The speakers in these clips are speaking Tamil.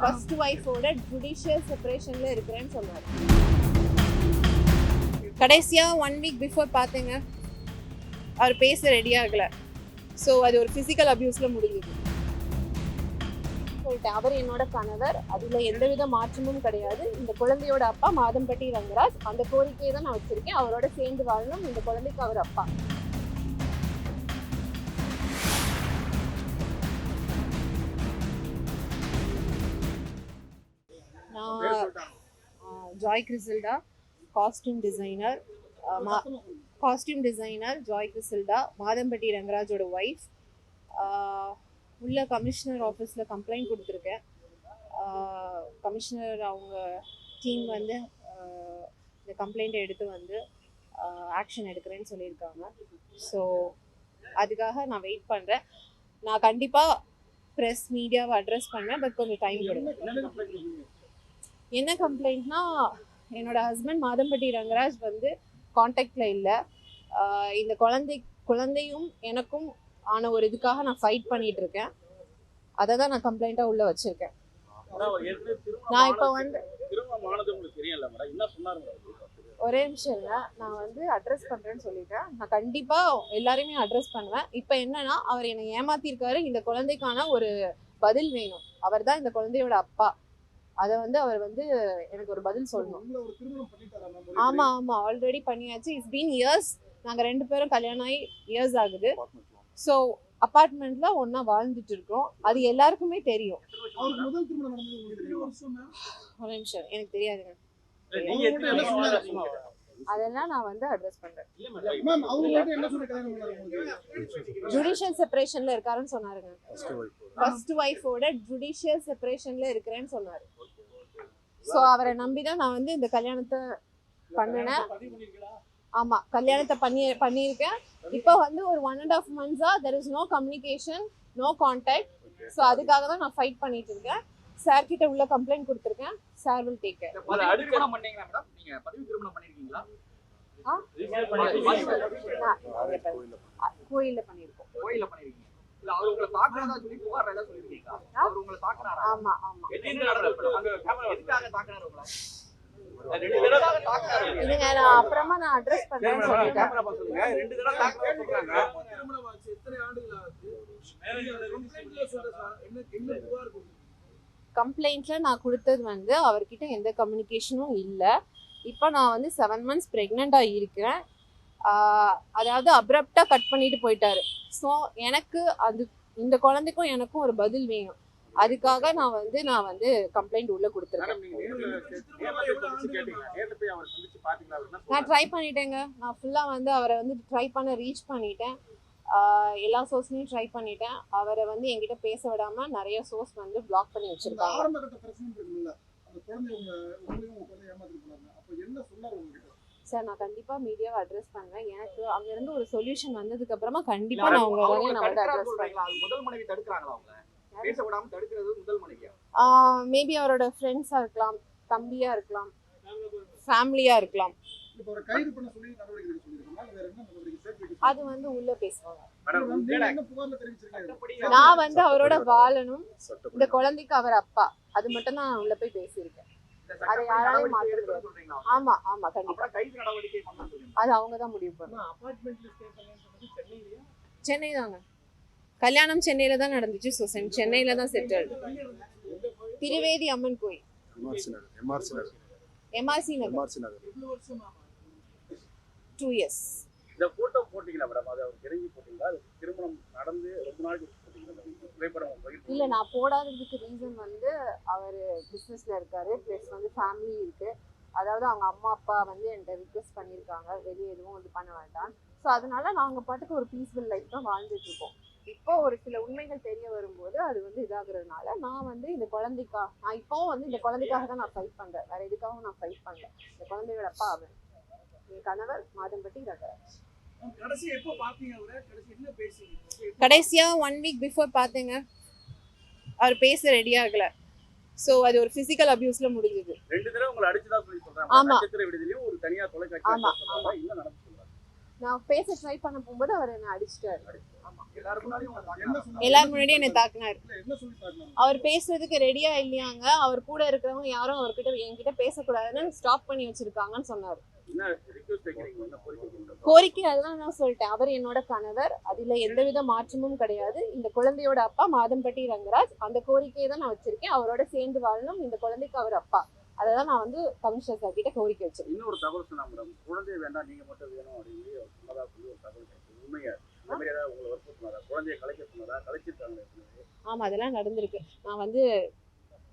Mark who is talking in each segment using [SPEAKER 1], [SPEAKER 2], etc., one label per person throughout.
[SPEAKER 1] ஃபர்ஸ்ட் ஒய்ஃபோட ஜுடிஷியல் செப்பரேஷன்ல இருக்கிறேன்னு சொன்னார் கடைசியா ஒன் வீக் பிஃபோர் பார்த்தீங்க அவர் பேச ரெடி ஆகல ஸோ அது ஒரு ஃபிசிக்கல் அபியூஸ்ல முடிஞ்சுது. சொல்லிட்டேன் அவர் என்னோட கணவர் அதில் எந்தவித மாற்றமும் கிடையாது. இந்த குழந்தையோட அப்பா மாதம்பட்டி ரங்கராஜ் அந்த கோரிக்கையை தான் நான் வச்சிருக்கேன். அவரோட சேர்ந்து வாழணும் இந்த குழந்தைக்கு அவர் அப்பா. Joy Crizilda costume designer costume designer Joy Crizilda Madhampatty ரங்கராஜோட wife உள்ள கமிஷனர் ஆஃபீஸில் கம்ப்ளைண்ட் கொடுத்துருக்கேன். கமிஷனர் அவங்க டீம் வந்து uh, இந்த கம்ப்ளைண்ட்டை எடுத்து வந்து uh, ஆக்ஷன் எடுக்கிறேன்னு சொல்லியிருக்காங்க. ஸோ அதுக்காக நான் வெயிட் பண்ணுறேன் நான் கண்டிப்பாக ப்ரெஸ் மீடியாவை அட்ரஸ் பண்ணேன் பட் கொஞ்சம் டைம் கொடுங்க. என்ன கம்ப்ளைண்ட்னா என்னோட ஹஸ்பண்ட் மாதம்பட்டி ரங்கராஜ் வந்து காண்டாக்ட்ல இல்லை. இந்த குழந்தை குழந்தையும் எனக்கும் ஆன ஒரு இதுக்காக நான் ஃபைட் பண்ணிட்டு இருக்கேன் அதை தான் நான் கம்ப்ளைண்ட்டாக உள்ள வச்சிருக்கேன். நான் இப்போ வந்து ஒரே நிமிஷம் இல்ல. நான் வந்து அட்ரஸ் பண்றேன்னு சொல்லிட்டேன். நான் கண்டிப்பா எல்லாரையுமே அட்ரஸ் பண்ணுவேன். இப்போ என்னன்னா அவர் என்னை ஏமாத்திருக்காரு. இந்த குழந்தைக்கான ஒரு பதில் வேணும். அவர் தான் இந்த குழந்தையோட அப்பா. அதை வந்து அவர் வந்து எனக்கு ஒரு பதில் சொல்லணும். ஆமா ஆமா. ஆல்ரெடி பண்ணியாச்சு. இட்ஸ் பீன் இயர்ஸ் நாங்க ரெண்டு பேரும் கல்யாணம் ஆகி இயர்ஸ் ஆகுது. ஸோ அப்பார்ட்மெண்ட்ல ஒண்ணா வாழ்ந்துட்டு இருக்கோம். அது எல்லாருக்குமே தெரியும்.
[SPEAKER 2] அவருக்கு முதல் திருமணம் நடந்தது உங்களுக்கு தெரியுமா?
[SPEAKER 1] ஒரு நிமிஷம். எனக்கு தெரியாதுங்க அதெல்லாம் நான் வந்து அட்ரஸ் பண்றேன்? ஜுடிஷியல் செப்பரேஷன்ல இருக்காருன்னு சொன்னாருங்க. ஃபர்ஸ்ட் ஒய்ஃபோட ஜுடிஷியல் செப்பரேஷன்ல இருக்கிறேன்னு சொன்னாரு. ஸோ அவரை நம்பி தான் நான் வந்து இந்த கல்யாணத்தை பண்ணினேன் ஆமா கல்யாணத்தை பண்ணி பண்ணியிருக்கேன். இப்போ வந்து ஒரு one and half மந்த்ஸா there is no communication no contact so அதுக்காக தான் நான் ஃபைட் பண்ணிட்டு இருக்கேன். சார் கிட்ட உள்ள கம்ப்ளைண்ட் கொடுத்துருக்கேன். சார் வில் டேக் கேர்
[SPEAKER 3] திருமணம் பண்ணீங்களா மேடம் நீங்க பதிவு திருமணம் பண்ணிருக்கீங்களா.
[SPEAKER 1] கோயில்ல பண்ணியிருக்கோம்
[SPEAKER 3] கோயில்ல பண்ணிருக்கீங்க. இல்ல அவர் உங்களை தாக்குறதா சொல்லி புகார் ஏதாவது சொல்லிருக்கீங்களா அவர் உங்களை
[SPEAKER 1] ஆமா ஆமா.
[SPEAKER 3] எதுக்காக தாக்குனாரு உங்களை?
[SPEAKER 1] இதுங்க நான் அப்புறமா நான் அட்ரஸ்
[SPEAKER 4] சொல்லுங்க. ரெண்டு தடவை தாக்குறதா சொல்றாங்க
[SPEAKER 2] திருமணம் ஆச்சு, எத்தனை ஆண்டுகள் ஆகுது? நீங்க அந்த complaintல சொல்ற சார், என்ன என்ன புகார் கொடுத்தீங்க?
[SPEAKER 1] கம்ப்ளைண்ட்ல நான் கொடுத்தது வந்து அவர்கிட்ட எந்த கம்யூனிகேஷனும் இல்லை. இப்போ நான் வந்து செவன் மந்த்ஸ் ப்ரெக்னெண்ட்டாக இருக்கிறேன். அதாவது அப்ரப்டாக கட் பண்ணிட்டு போயிட்டாரு. ஸோ எனக்கு அது இந்த குழந்தைக்கும் எனக்கும் ஒரு பதில் வேணும். அதுக்காக நான் வந்து நான் வந்து கம்ப்ளைண்ட் உள்ள கொடுத்துருக்கேன். நான்? ட்ரை பண்ணிட்டேங்க. நான் ஃபுல்லாக வந்து அவரை வந்து ட்ரை பண்ண ரீச் பண்ணிட்டேன். எல்லா சோர்ஸ்லையும் ட்ரை பண்ணிட்டேன். அவரை வந்து என்கிட்ட பேச விடாம நிறைய சோர்ஸ் வந்து பிளாக் பண்ணி வச்சிருக்காங்க? சார் நான் கண்டிப்பா மீடியாவை அட்ரஸ் பண்ணுவேன் எனக்கு அங்க இருந்து ஒரு சொல்யூஷன் வந்ததுக்கு அப்புறமா
[SPEAKER 3] இல்ல,
[SPEAKER 1] கண்டிப்பா
[SPEAKER 3] அவர்
[SPEAKER 1] நான் உங்களை வந்து நான் வந்து அட்ரஸ்
[SPEAKER 3] அது முதல் மனைவி தடுக்கிறாங்களா அவங்க பேச விடாம தடுக்கிறது முதல் மனைவியா?
[SPEAKER 1] மேபி அவரோட ஃப்ரெண்ட்ஸா இருக்கலாம் தம்பியா இருக்கலாம் ஃபேமிலியா இருக்கலாம். அது வந்து உள்ள பேசுவாங்க. நான் வந்து அவரோட வாழணும் இந்த குழந்தைக்கு அவர் அப்பா. அது மட்டும் தான் நான் உள்ள போய் பேசியிருக்கேன். அதை யாராலையும் மாத்த ஆமா ஆமா கண்டிப்பா. அது அவங்க தான் முடிவு
[SPEAKER 2] சென்னையிலயா?
[SPEAKER 1] சென்னை தாங்க. கல்யாணம் சென்னையில தான் நடந்துச்சு ஸோ சென்னையில தான் செட்டில் திருவேதி அம்மன் கோயில்.
[SPEAKER 5] MRC Nagar. MRC Nagar
[SPEAKER 1] MRC Nagar
[SPEAKER 5] MRC Nagar
[SPEAKER 2] எவ்வளவு வருஷமா?
[SPEAKER 1] டூ இயர்ஸ்
[SPEAKER 4] இந்த போட்டோ போட்டீங்களா மேடம் அது அவர் இறங்கி போட்டீங்களா? திருமணம் நடந்து ரொம்ப நாளைக்கு
[SPEAKER 1] இல்ல நான் போடாததுக்கு ரீசன் வந்து அவர் பிஸ்னஸ்ல இருக்காரு. ப்ளஸ் வந்து ஃபேமிலி இருக்கு. அதாவது அவங்க அம்மா அப்பா வந்து என்கிட்ட ரிக்வெஸ்ட் பண்ணியிருக்காங்க. வெளியே எதுவும் இது பண்ண வேண்டாம் ஸோ அதனால நாங்கள் பாட்டுக்கு ஒரு பீஸ்ஃபுல் லைஃப் தான் வாழ்ந்துட்டு இருக்கோம் இப்போ ஒரு சில உண்மைகள் தெரிய வரும்போது அது வந்து இதாகுறதுனால நான் வந்து இந்த குழந்தைக்கா நான் இப்போவும் வந்து இந்த குழந்தைக்காக தான் நான் ஃபைட் பண்றேன். வேற எதுக்காகவும் நான் ஃபைட் பண்ணல இந்த குழந்தையோட அப்பா அவன் என் கணவர் மாதம்பட்டி ரகராஜ்
[SPEAKER 2] மேம், கடைசி எப்போ பாத்தீங்க அவரை? கடைசி என்ன பேசுனீங்க?
[SPEAKER 1] கடைசியா ஒன் வீக் பிஃபோர் பார்த்தேங்க அவர் பேச ரெடி ஆகல ஸோ அது ஒரு ஃபிசிக்கல் அபியூஸ்ல முடிஞ்சுது.
[SPEAKER 4] ரெண்டு தடவை உங்களை அடிச்சதா சொல்லி சொல்றாங்க
[SPEAKER 1] ஆமா.
[SPEAKER 4] நட்சத்திர விடுதலையும் ஒரு தனியா தொலைக்காட்சி
[SPEAKER 1] ஆமா,
[SPEAKER 4] நடந்து சொல்றாங்க
[SPEAKER 1] நான் பேச ட்ரை பண்ண போகும்போது அவர் என்ன அடிச்சிட்டாரு.
[SPEAKER 3] ஆமா. எல்லாரும்
[SPEAKER 1] முன்னாடி என்னை தாக்குனாரு.
[SPEAKER 2] இல்ல?
[SPEAKER 1] அவர் பேசுறதுக்கு ரெடியா இல்லையாங்க. அவர் கூட இருக்கிறவங்க யாரும் அவர்கிட்ட என்கிட்ட பேசக்கூடாதுன்னு ஸ்டாப் பண்ணி வச்சிருக்காங்கன்னு சொன்னாரு.
[SPEAKER 4] கோரிக்கை
[SPEAKER 1] அதெல்லாம் நான் சொல்லிட்டேன். அவர் என்னோட கணவர். அதுல எந்தவித மாற்றமும் கிடையாது. இந்த குழந்தையோட அப்பா மாதம்பட்டி ரங்கராஜ். அந்த கோரிக்கையை தான் நான் வச்சிருக்கேன். அவரோட சேர்ந்து வாழணும் இந்த குழந்தைக்கு அவர் அப்பா. அதை தான் நான் வந்து கமிஷனர் சார் கிட்ட கோரிக்கை வச்சிருக்கேன்.
[SPEAKER 4] இன்னொரு தகவல் சொன்னா மேடம் குழந்தை வேண்டாம் நீங்க மட்டும் வேணும் அப்படின்னு சொன்னதா சொல்லி ஒரு தகவல். உண்மையா? குழந்தைய கலைக்க சொன்னதா கலைச்சிருக்காங்க
[SPEAKER 1] ஆமா அதெல்லாம் நடந்திருக்கு. நான் வந்து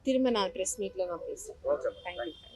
[SPEAKER 1] திரும்ப நான் ப்ரெஸ் மீட்ல நான் பேசுறேன். தேங்க்யூ